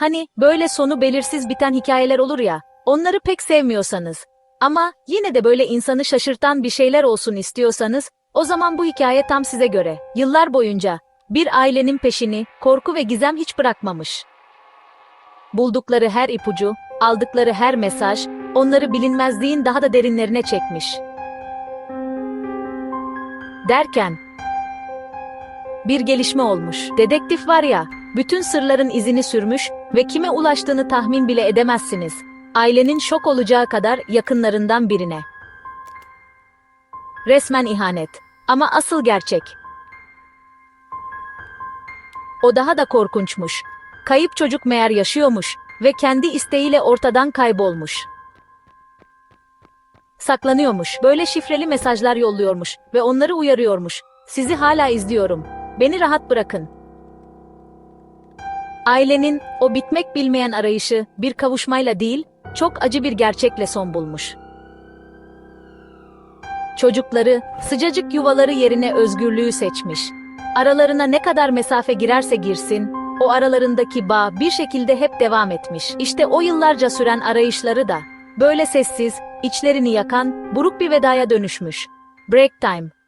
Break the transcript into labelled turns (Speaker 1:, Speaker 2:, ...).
Speaker 1: Hani böyle sonu belirsiz biten hikayeler olur ya, onları pek sevmiyorsanız. Ama yine de böyle insanı şaşırtan bir şeyler olsun istiyorsanız, o zaman bu hikaye tam size göre. Yıllar boyunca bir ailenin peşini korku ve gizem hiç bırakmamış. Buldukları her ipucu, aldıkları her mesaj, onları bilinmezliğin daha da derinlerine çekmiş. Derken, bir gelişme olmuş. Dedektif var ya, bütün sırların izini sürmüş ve kime ulaştığını tahmin bile edemezsiniz. Ailenin şok olacağı kadar yakınlarından birine. Resmen ihanet. Ama asıl gerçek. O daha da korkunçmuş. Kayıp çocuk meğer yaşıyormuş ve kendi isteğiyle ortadan kaybolmuş. Saklanıyormuş, böyle şifreli mesajlar yolluyormuş ve onları uyarıyormuş. Sizi hala izliyorum. Beni rahat bırakın. Ailenin o bitmek bilmeyen arayışı bir kavuşmayla değil, çok acı bir gerçekle son bulmuş. Çocukları sıcacık yuvaları yerine özgürlüğü seçmiş. Aralarına ne kadar mesafe girerse girsin, o aralarındaki bağ bir şekilde hep devam etmiş. İşte o yıllarca süren arayışları da böyle sessiz, içlerini yakan, buruk bir vedaya dönüşmüş. Break time.